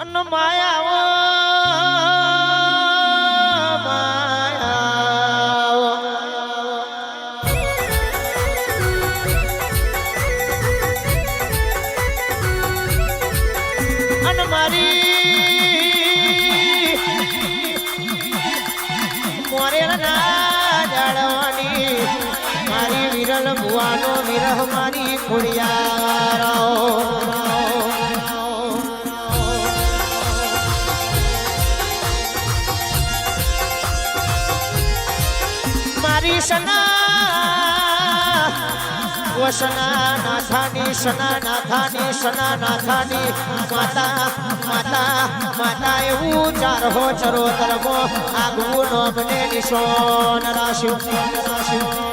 અન માયા માયાવો અન મારી મોરેલના જાળવાની મારી વિરલ ભુવાનો વિરહ મારી ખોડિયારો વસના નાથાની સના નાથાની સના નાથાની માતા માતા માતા, એવું ચાર હો ચરો તરમો આગવું નો બને નિશોન રાશિ રાશ્યું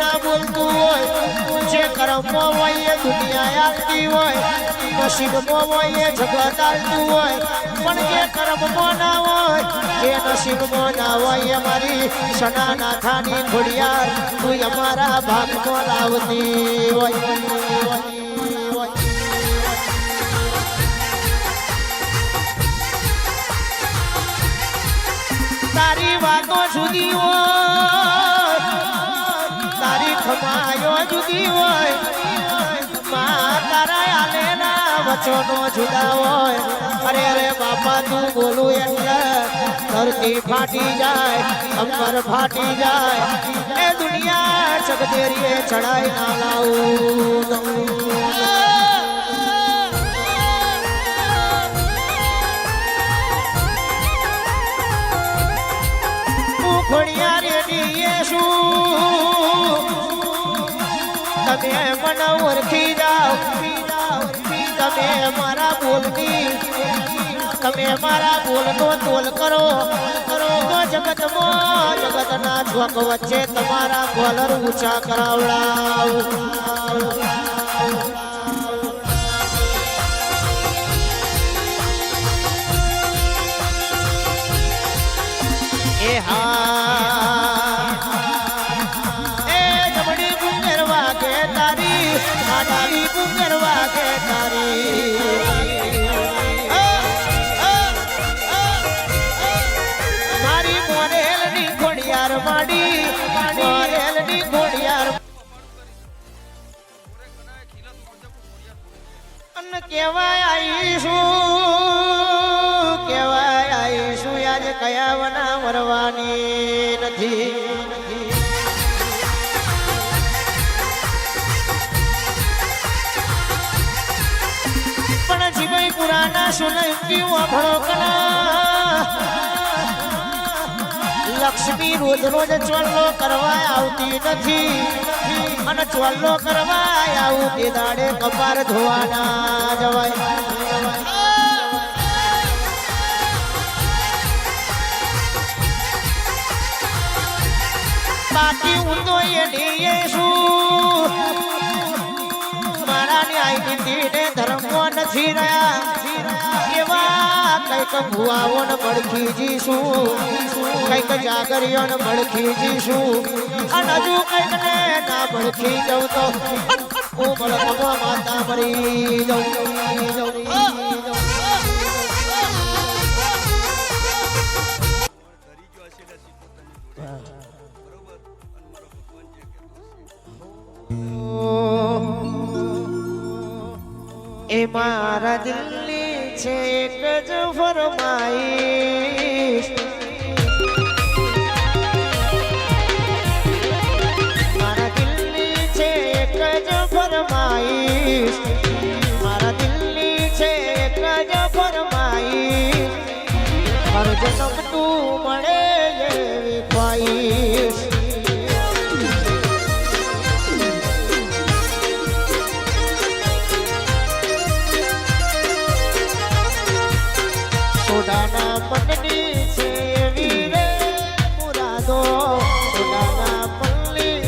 ના બોલતું હોય, જે કર્મમાં હોય એ દુનિયા આલતી હોય નસીબમાં હોય એ જગત આવતું હોય. પણ જે કર્મમાં ના હોય, જે નસીબમાં ના હોય એ મારી સના નાથાની ઘોડિયાર તું અમારા ભાગમાં લાવતી હોય. તારી વાતો જુદી હોય ખમાયો જુદી હોય. અરે અરે, બાપા, તું બોલું એટલે ધરતી ફાટી જાય, અંબર ફાટી જાય. ચડાઈ ના લાવું. ખોડિયા રેડીએ શું તમે મને ઓળખી જાઓ તમે મારા બોલની તમે મારા બોલનો તોલ કરો કરો તો જગતમાં જગતના છોક વચ્ચે તમારા કોલર ઊંચા કરાવડાવ એ હા કયા વના મરવાની નથી. પણ જીવઈ પુરાના સુનય પીવો ભણો કલા લક્ષ્મી રોજ રોજ ચોલ્લો કરવા આવતી નથી. અને ચોલ્લો કરવા આવું તે દાડે કપાર ધોવાના જવાય બાકી ઊંધો એ શું મારા ન્યાય નીતિને ધર્મો નથી રહ્યા. કંઈક ભુવાઓ ને મળખી જીશું. કંઈક જાગરીઓ ને મળખી જીશું. અને હજુ કંઈક ને ના મળખી જવું તો. હું મળકમો માતા મરી જઉં જઉં. મારા દિલ્હી છે એક જ ફરમાઈશ સોડાના મનની છે એવી રે મુરાદો. સોડાના મનની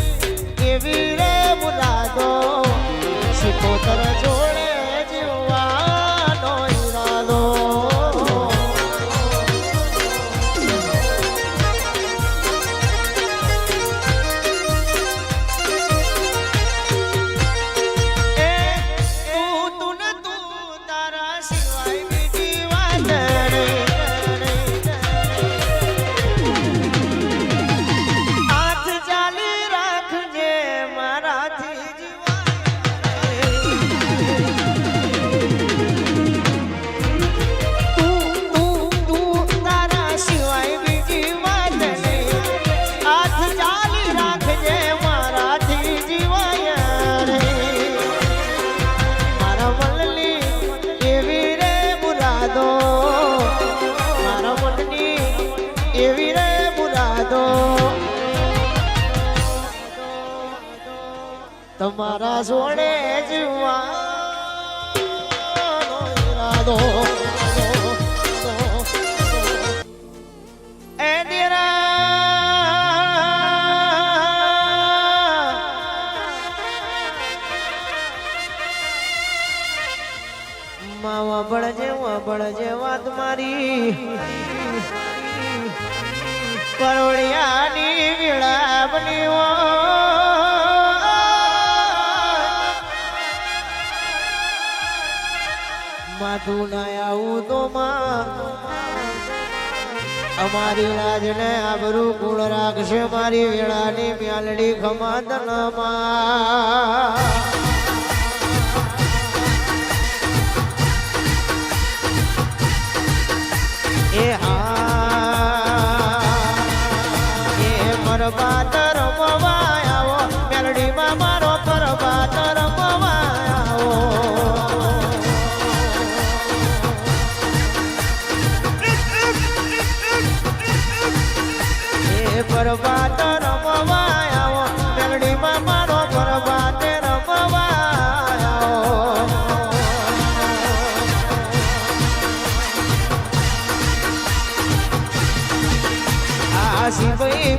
એવી રે મુરાદો. શીખોતર જોડે મારા જોડે જીવવાનો ઈરાદો. માવા દીરા. માવા બળજે જેવા તમારી મારી. કરોડિયાની વિળાપની માથું ના આવું તો અમારી રાજને આબરૂ કુળ રાખશે મારી વેળાની મ્યાલડી ખમાદનમાં. એ હા, એ પરબાત રમવા એ પરબાત રમવા આવો મેલડીમાં મારો પરબાત રમવા આવો આ શિવઈ